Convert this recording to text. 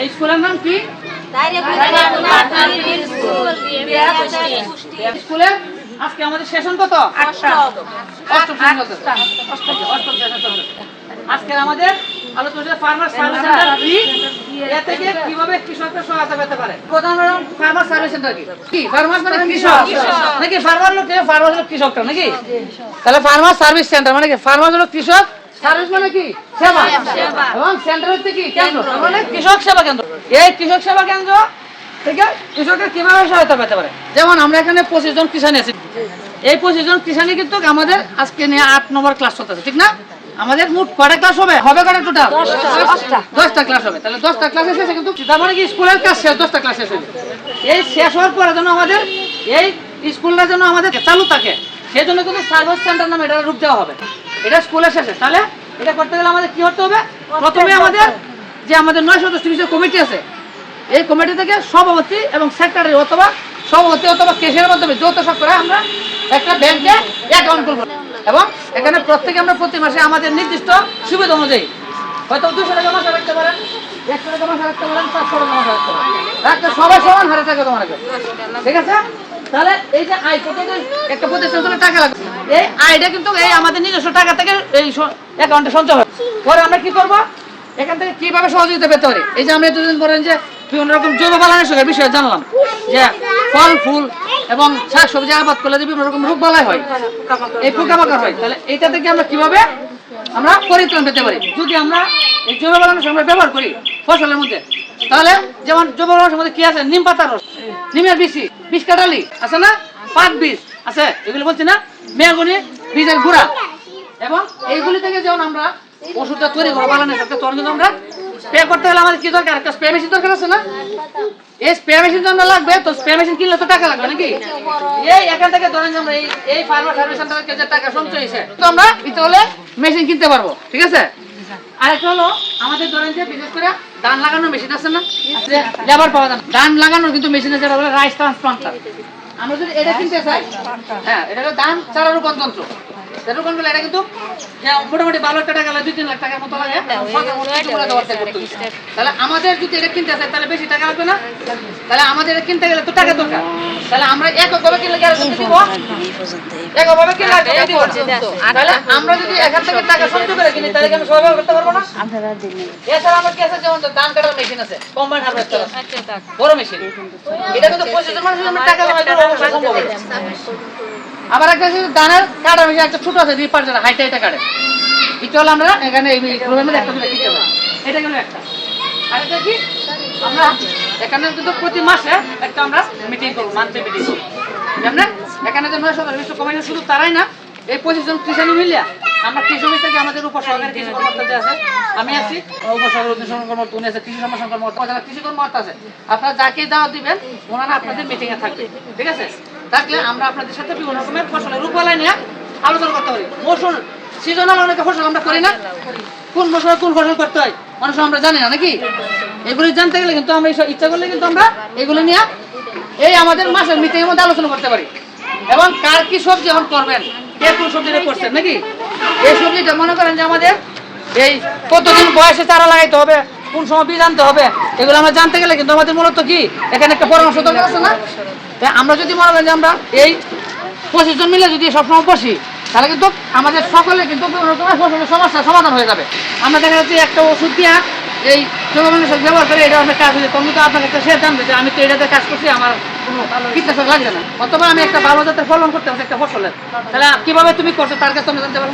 এই স্কুলের নাম কি? আজকে আমাদের সেশন কত আমাদের আলোচনা ফার্মার সার্ভিস সেন্টার কি? এ থেকে কীভাবে সহায়তা পেতে পারে? প্রধান ফার্মার সার্ভিস সেন্টার কি? কি? ফার্মার মানে কৃষক। নাকি ফার্মার লোক ফার্মার হলো কৃষকটা নাকি? তাহলে ফার্মার সার্ভিস সেন্টার মানে কি? ফার্মার হলো কৃষক সার্ভিস মানে কি? সেবা। এবং সেন্টার হচ্ছে কি? কেন্দ্র। মানে কৃষক সেবা কেন্দ্র। এই কৃষক সেবা কেন্দ্র থেকে কৃষকের কীভাবে সহায়তা পেতে পারে? যেমন আমরা এখানে পঁচিশ জন কৃষানি আছি। এই পঁচিশ জন কৃষানি কিন্তু আমাদের আজকে নিয়ে আট নম্বর ক্লাস চলতেছে ঠিক না? আমাদের মোট কটা ক্লাস হবে? হবে কটা টোটাল দশটা। ক্লাস হবে। তাহলে দশটা ক্লাস শেষে কিন্তু তার মানে কি স্কুলের ক্লাস শেষ দশটা ক্লাস হবে এই শেষ হওয়ার পরে যেন আমাদের এই স্কুলটা যেন আমাদের চালু থাকে সেই জন্য কিন্তু সার্ভিস সেন্টার নামে এটা রূপ দেওয়া হবে। এটা স্কুলের শেষে তাহলে এটা করতে গেলে আমাদের কি করতে হবে? প্রথমে আমাদের যে আমাদের নয় সদস্য বিশিষ্ট কমিটি আছে এই কমিটি থেকে সভাপতি এবং সেক্রেটারি অথবা সভাপতি অথবা কেসের মাধ্যমে যৌথ সক্করে আমরা একটা ব্যাংকে অ্যাকাউন্ট করব। এবং এখানে প্রত্যেকে আমরা প্রতি মাসে আমাদের নির্দিষ্ট সুবিধা অনুযায়ী হয়তো দুশো টাকা মাসে রাখতে পারেন একশো টাকা মাসে রাখতে পারেন পাঁচশো টাকা মাসে রাখতে পারেন। রাখতে সবাই সমান হারে টাকা তোমার ঠিক আছে? তাহলে এই যে আয় একটা প্রতিষ্ঠান থেকে টাকা লাগবে। এই আয়টা কিন্তু এই আমাদের নিজস্ব টাকা থেকে এই অ্যাকাউন্টে সঞ্চয় হয়। পরে আমরা কি করব? এখান থেকে কীভাবে সহযোগিতা পেতে পারি? এই যে আমরা দুদিন পরে যে বিভিন্ন রকম জৈব বালানের বিষয়ে জানলাম যে ফল, ফুল এবং শাক সবজি আবাদ করলে যে বিভিন্ন রকম রোগ বালাই হয়, এই পোকামাকড় হয়, তাহলে এইটা থেকে আমরা কীভাবে আমরা পরিত্রাণ পেতে পারি? যদি আমরা এই জৈব বালানের আমরা ব্যবহার করি ফসলের মধ্যে, তাহলে যেমন জৈব বালানের মধ্যে কি আছে? নিম পাতার রস, নিমের বিচি বিষ কাটালি আছে না? পাট বীজ, আছে? এগুলো বলছি না? মেয়াগুনি বীজের গুঁড়া। এবং এইগুলি থেকে যেমন আমরা ওষুধটা তৈরি করব বানানোর সাথে তখন কিন্তু আমরা স্প্রে করতে গেলে আমাদের কি দরকার? একটা স্প্রে মেশিন দরকার আছে না? এই স্প্রে মেশিন জন্য লাগবে, তো স্প্রে মেশিন কিনলে তো টাকা লাগবে নাকি? এই এখান থেকে ধরেন আমরা এই এই ফার্মার সার্ভিস সেন্টার থেকে যে টাকা সঞ্চয় হয়েছে, তো আমরা ইতে হলে মেশিন কিনতে পারব, ঠিক আছে? আরেকটা হলো, আমাদের ধরেন যে বিশেষ করে ধান লাগানোর মেশিন আছে না? লেবার পাওয়া যায় ধান লাগানোর কিন্তু মেশিন আছে রাইস ট্রান্সপ্লান্টার আমরা যদি এটা কিনতে চাই হ্যাঁ এটা হলো ধান চারা রূপণ যন্ত্র এটা রূপণ করলে এটা কিন্তু যে মোটামুটি ভালো একটা টাকা দুই তিন লাখ টাকার মতো লাগে সরকার হয় কিছুগুলো দেওয়ার চেষ্টা করতেছে। তাহলে আমাদের যদি এটা কিনতে চাই তাহলে বেশি টাকা লাগবে না? তাহলে আমাদের এটা কিনতে গেলে তো টাকা দরকার। তাহলে আমরা এককভাবে কিনলে কি আর দিব? এককভাবে কিনলে আর দিব তাহলে আমরা যদি এখান থেকে টাকা সঞ্চয় করে কিনি তাহলে কি আমি সবাই করতে পারব না? এছাড়া আমার কাছে যেমন ধান কাটার মেশিন আছে কম্বাইন হারভেস্টার আছে। বড় মেশিন। এটা কিন্তু পঁচিশ মানুষের টাকা অবশ্যই। সম্ভব। আবার একটা দানের কাটা মেশিন একটা ছোট আছে, রিপার যেটা হাইটা এটা কাটে এটা হলো আমরা এখানে এই রুমের একটা করে এটা গেল একটা। আরেকটা কি? আমরা এখানে কিন্তু প্রতি মাসে একটা আমরা মিটিং করব মান্থলি মিটিং করব। যেমন এখানে যে নয় সদস্য বিশ্ব কমিটি শুধু তারাই না, এই পঁচিশ জন কৃষানি মিলিয়া আমরা কৃষি থেকে আমাদের উপসহকারী কৃষি কর্মকর্তা আছে, আমি আছি উপসহকারী কর্মকর্তা, উনি আছে, কৃষি সম্ভাষণ কর্মকর্তা যারা কৃষি কর্মকর্তা আছে, আপনারা যাকে দাওয়াত দিবেন, ওনারা আপনাদের মিটিং এ থাকবে। ঠিক আছে? থাকলে আমরা আপনাদের সাথে বিভিন্ন রকমের ফসলের রূপালয় নিয়ে আলোচনা করতে পারি। মৌসুম সিজনাল অনেক ফসল আমরা করি না। কোন মশলা কোন ফসল করতে হয়, অনেক আমরা জানি না নাকি? এগুলি জানতে গেলে কিন্তু আমরা এইসব ইচ্ছা করলে কিন্তু আমরা এগুলো নিয়ে এই আমাদের মাসের মিটিংয়ের মধ্যে আলোচনা করতে পারি। এবং কার কি সবজি এখন করবেন, কে কোন সবজিটা করছেন নাকি? এই সবজিটা মনে করেন যে আমাদের এই কতদিন বয়সে চারা লাগাইতে হবে কোন সময় বীজ আনতে হবে? এগুলো আমরা জানতে গেলে কিন্তু আমাদের মূলত কি? এখানে একটা পরামর্শ দরকার আছে না? তা আমরা যদি মনে করেন যে আমরা এই পঁচিশ জন মিলে যদি সবসময় বসি, তাহলে কিন্তু আমাদের সকলে কিন্তু ফসলের সমস্যার সমাধান হয়ে যাবে। আমরা দেখা যাচ্ছে একটা ওষুধ দিয়া এই জৈবনাশক ব্যবহার করে এটা অনেক কাজ হয়েছে তখন তো আপনার কাছে সে জানবে যে আমি তো এটাতে কাজ করছি, আমার কীটনাশক লাগছে না। অথবা আমি একটা ভালো জাতের ফলন করতে পারছি একটা ফসলের। তাহলে কীভাবে তুমি করছ, তার কাছে আমি জানতে পারব